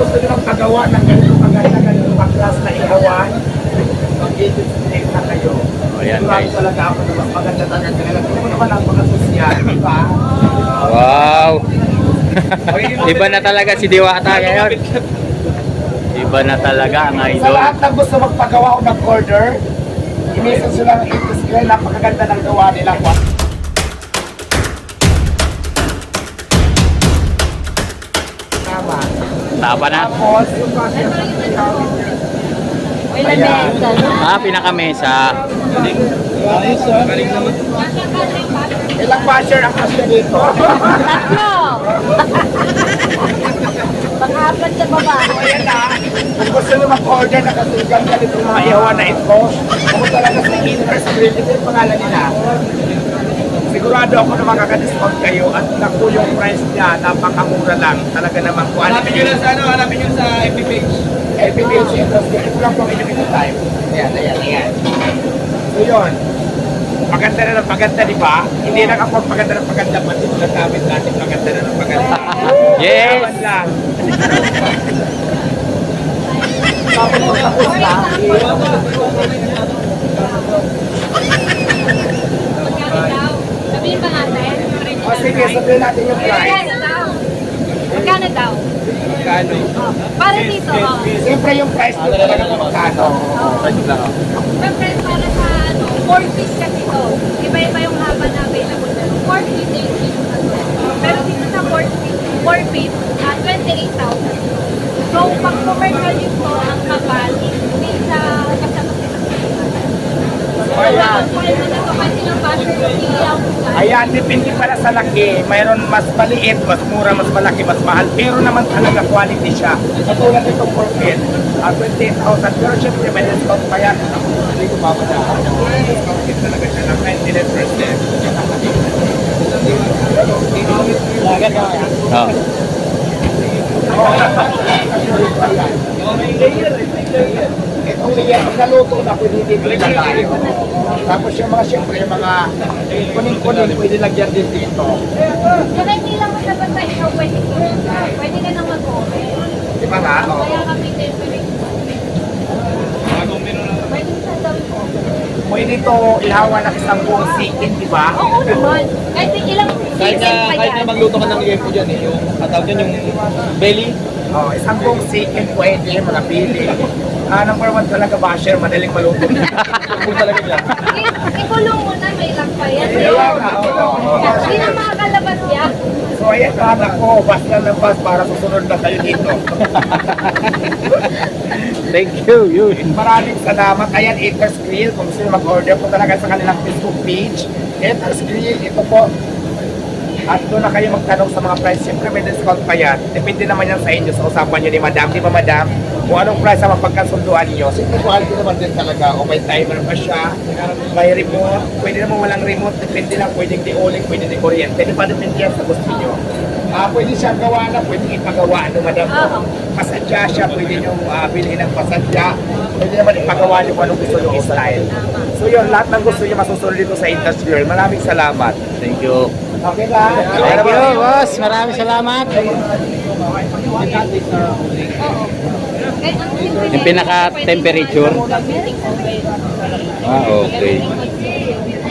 gusto nyo magpagawa ng ganito kaganda, ganito kaklas na ihawan, mag-edit na kayo. O, yan, Sigurado guys. talaga ako na mas maganda talaga naman ang mga sosyal, di ba? Wow! Iba na talaga si Diwata ngayon. Iba na talaga ang Sa idol. lahat ng gusto magpagawa o mag-order, i-message nyo lang ang napakaganda ng gawa nila. Tapa na. Tapos, kasi Ayan. Ah, pinakamesa. ilang basher ang kasya dito? Tatlo! Pang-apat sa baba. Ayan na, kung gusto nyo mag-order na kasugan ka itong mga ihawan na ito, kung talaga sa interest ito yung pangalan nila. Sigurado ako na makaka-discount kayo at naku yung price niya, napakamura lang. Talaga naman ano. Hanapin nyo lang sa ano, hanapin nyo sa FB page. Interest grill, ito lang po ang inyong time. Ayan, ayan, ayan. So yun, maganda na ng maganda, di ba? Hindi lang ako maganda ng maganda, pati mga gamit natin maganda na ng maganda. Yes! Yaman lang. Tapos tapos na, Sabihin ba natin? O sige, sabihin natin yung price. Magkano daw? Magkano daw? Magkano? Oh, Para dito, oh. Siyempre yung price mo talaga kung magkano. Siyempre para sa ano, 4 feet kasi to. Iba-iba yung haba na available na. 4 feet, 8 feet. Pero dito sa 4 feet, 4 feet, ah, 28,000. So, pang commercial yung to, ang kapal, hindi sa kasama sa Ayan. Pwede na to kasi ng basher yung ilaw. Ayan, depende pala sa laki. Mayroon mas maliit, mas mura, mas malaki, mas mahal. Pero naman talaga quality siya. Katulad for pin, uh, 28,000. Pero syempre may discount pa yan. Hindi ko babada. Discount din talaga siya ng 99%. Oh. Itong layer, pag naluto na, pwede dito ilagay. Tapos yung mga, syempre, yung mga kuning-kuning, pwede lagyan din dito. Kaya hindi lang mo dapat sa ikaw pwede ko. Pwede ka nang mag-comment. Di ba nga? Oo. Kaya kami temperature. Pwede sa dami ko. Pwede ito ihawa ng isang buong sikin, di ba? Oo naman. Kahit ilang Kahit season na, pa kahit na yan. magluto ka ng liempo dyan eh, yung katawag dyan, yung belly. Oh, isang buong chicken pwede, mga pili. Ah, number one talaga basher, madaling maluto. Kung talaga dyan. I- Ikulong mo na, may lang pa yan. Kaya nga, oo. Hindi na makakalabas yan. So ayan, anak ko, bus na ng bus para susunod na kayo dito. Thank you, yun. Maraming salamat. Ayan, Eaters Grill. Kung gusto nyo mag-order po talaga sa kanilang Facebook page. Eaters Grill, ito po. At doon na kayo magtanong sa mga price. Siyempre may discount pa yan. Depende naman yan sa inyo sa usapan nyo ni Madam. Di ba Madam? Kung anong price ang mapagkasunduan nyo. Siyempre quality naman din talaga. O may timer pa siya. May remote. Pwede naman walang remote. Depende lang. Pwedeng di uling, pwede di kuryente. Di ba depende yan sa gusto nyo. Ah, pwede siyang gawa na, pwede ipagawa no, madam. Oo. Pasadya siya, pwede nyo uh, bilhin ng pasadya. Pwede naman ipagawa nyo kung anong gusto nyo style. So yun, lahat ng gusto nyo masusunod dito sa Industrial. Maraming salamat. Thank you. Okay lang. Thank you, boss. Maraming salamat. Oo. Yung na- pinaka-temperature? Ah, okay.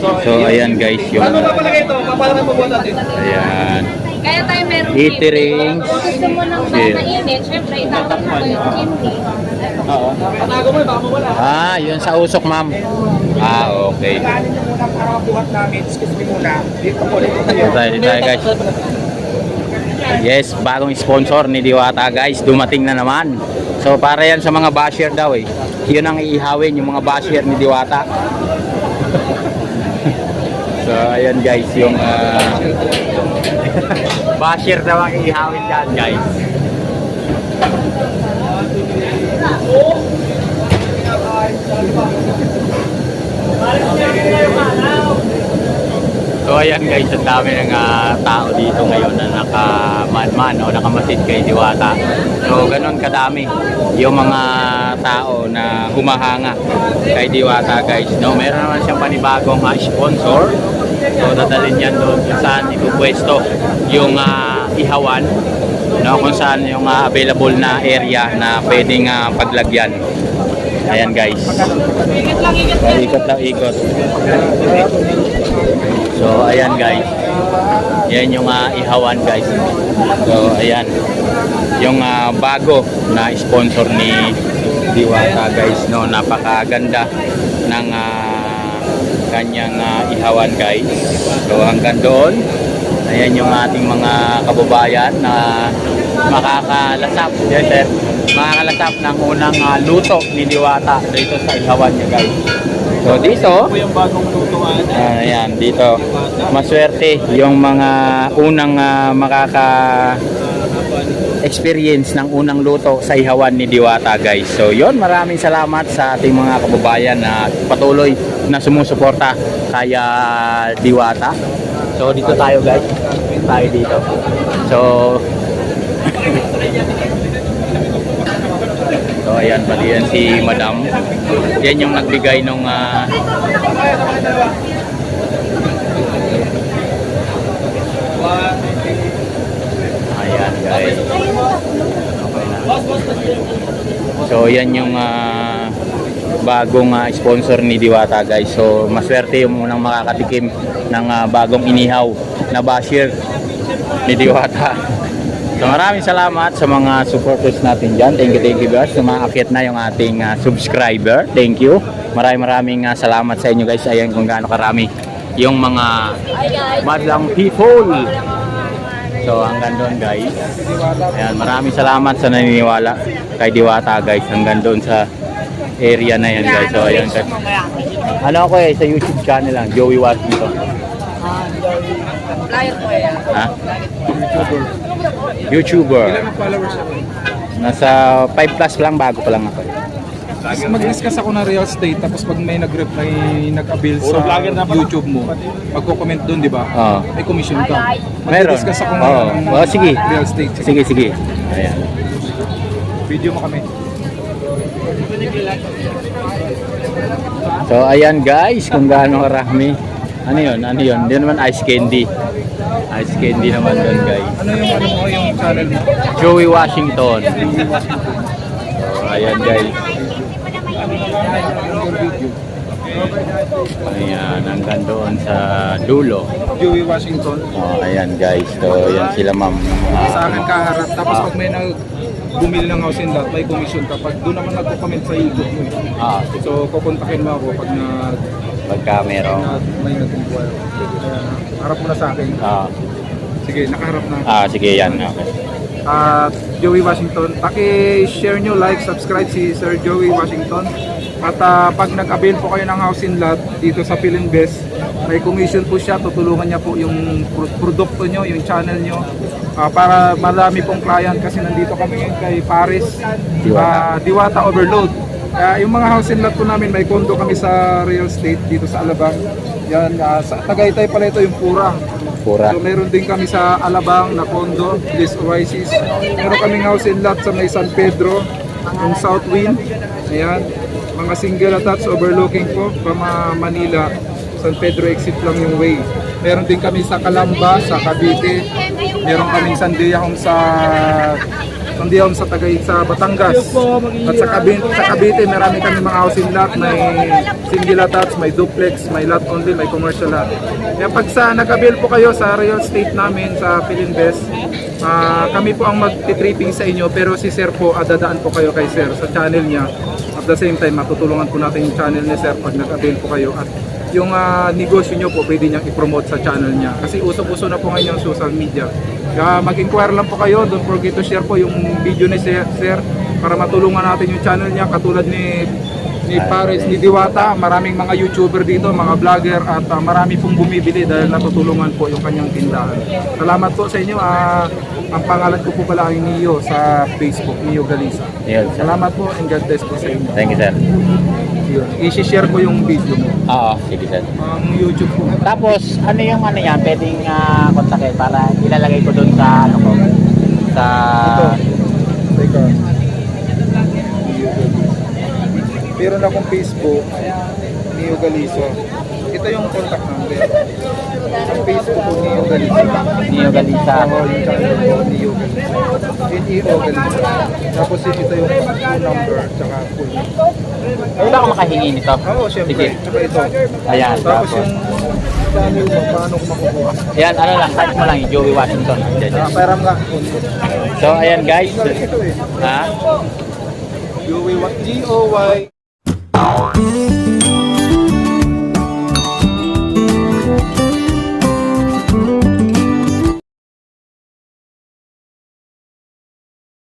So, ayan guys, yung... Paano ba palagay ito? Paano na pabuhat natin? Ayan. Kaya tayo meron Catering. Kung gusto mo ng mainit, syempre itawag mo yung chimney. Oo. Patago mo eh, baka mawala. Ah, yun sa usok, ma'am. Ah, okay. Kailangan nyo muna para mabuhat namin. Excuse me muna. Dito po, dito tayo, dito tayo guys. Yes, bagong sponsor ni Diwata guys, dumating na naman. So para yan sa mga basher daw eh. Yun ang iihawin yung mga basher ni Diwata. so ayan guys, yung ah, basher daw ang iihawin dyan guys. So ayan guys, ang dami ng ah, tao dito ngayon na nakaman-man o nakamasid kay Diwata. So ganun kadami yung mga tao na humahanga kay Diwata guys. No, meron naman siyang panibagong ah, sponsor. So dadalhin yan doon kung saan ipupwesto yung ah, ihawan no, kung saan yung ah, available na area na pwedeng ah, paglagyan. Ayan guys. Ikot lang, ikot ikot lang, ikot. So, ayan guys. Yan yung ah, ihawan guys. So, ayan. Yung ah, bago na sponsor ni Diwata guys. No, napakaganda ng ah, kanyang ah, ihawan guys. So, hanggang doon. Ayan yung ating mga kababayan na makakalasap. Yes, sir. Makakalasap ng unang ah, luto ni Diwata dito sa ihawan niya guys. So, dito, po yung bagong lutuan. Ah, Ayan, dito. Maswerte yung mga unang ah, makaka experience ng unang luto sa ihawan ni Diwata guys. So yon maraming salamat sa ating mga kababayan na patuloy na sumusuporta kay ah, Diwata. So dito tayo guys. Tayo dito. So So ayan pati yan si Madam. Yan yung nagbigay nung ah, Ayan guys. So yan yung ah, bagong ah, sponsor ni Diwata guys. So maswerte yung unang makakatikim ng ah, bagong inihaw na basher ni Diwata. So maraming salamat sa mga supporters natin dyan. Thank you, thank you guys. Sumakit na yung ating ah, subscriber. Thank you. Maraming maraming ah, salamat sa inyo guys. Ayan kung gaano karami yung mga madlang people. So hanggang doon guys. Ayan, maraming salamat sa naniniwala kay Diwata guys. Hanggang doon sa area na yan guys. So ayan guys. Ano ako eh sa YouTube channel lang, Joey Washington. Flyer ko eh. Ha? YouTuber. Ilang followers ako? Nasa 5 plus lang bago pa lang ako. Kasi mag-discuss ako ng real estate tapos pag may nag-reply, nag-avail sa. YouTube mo, magko-comment doon, di ba? Oo. May commission ka. Meron. Mag-discuss ako ng Oo, sige. real estate. Sige, sige. Ayan. Video mo kami. So ayan guys, kung gaano karami. Ano yun? Ano yun? Hindi naman ice candy. Ice candy naman doon guys. Ano yung ano mo, yung channel mo? Joey Washington. So ayan guys. Ayan, hanggang doon sa dulo. Joey Washington. Oh, ayan guys. So ayan sila ma'am. Ah, Sa akin kaharap. Tapos pag may nag bumili ng house and lot, may commission ka. Pag doon naman nagko-comment sa YouTube mo. eh. ah, So, kukontakin mo ako pag na, pagka merong na may. Ayan, Harap mo na sa akin. ah, Sige, nakaharap na. ah, sige yan. Okay. at Joey Washington. Paki-share nyo, like, subscribe si Sir Joey Washington. At ah, pag nag-avail po kayo ng house in lot dito sa Philinvest, may commission po siya, tutulungan niya po yung pro- produkto nyo, yung channel nyo. Ah, para marami pong client kasi nandito kami kay Paris, Diwata. ah, Diwata Overload. Kaya yung mga house in lot po namin, may condo kami sa real estate dito sa Alabang. Yan, ah, sa Tagaytay pala ito yung Pura. Pura. So meron din kami sa Alabang na condo, Bliss Oasis. Meron kaming house in lot sa may San Pedro, yung South Wind. Ayan, mga single attached overlooking po from Manila. San Pedro exit lang yung way. Meron din kami sa Calamba, sa Cavite. Meron kaming Sandiahong sa Sandiahong sa Tagay sa Batangas. At sa Cavite, sa Cavite marami kami mga house in lot, may single attached, may duplex, may lot only, may commercial lot. Kaya pag sa nag-avail po kayo sa real estate namin sa Philinvest, ah, kami po ang mag-tripping sa inyo pero si Sir po, adadaan po kayo kay Sir sa channel niya. At the same time, matutulungan po natin yung channel ni Sir pag nag-avail po kayo. At yung ah, negosyo nyo po, pwede niyang i-promote sa channel niya. Kasi usok-uso na po ngayon yung social media. Kaya mag-inquire lang po kayo, don't forget to share po yung video ni Sir, Sir para matulungan natin yung channel niya katulad ni ni Paris, ni Diwata, maraming mga YouTuber dito, mga vlogger at ah, marami pong bumibili dahil natutulungan po yung kanyang tindahan. Salamat po sa inyo. ah, ang pangalan ko po pala ay Nio sa Facebook, Nio Galisa. Sir. Salamat po and God bless po sa inyo. Thank you sir. Yun. I-share ko yung video mo. Oo, sige sir. Ang YouTube ko. Tapos, ano yung ano yan, pwedeng uh, kontakin para ilalagay ko doon sa ano ko, sa... Ito. Teka. Meron akong Facebook, Neo Galiso. Ito yung contact number. Ang Facebook ko, Neo Galisa. Neo Galisa. Oo, yung channel ko, Neo Galisa. N-E-O Galisa. Tapos ito yung phone number, tsaka full name. Wala ako makahingi nito. Oo, syempre. Sige. Ito. Ayan, Tapos tapos. yung mo, paano ko makukuha? Ayan, ano lang, type mo lang yung Joey Washington. Ayan. Ah, Pairam nga. So, ayan guys. Ito eh. Ha? Joey, Wa- G-O-Y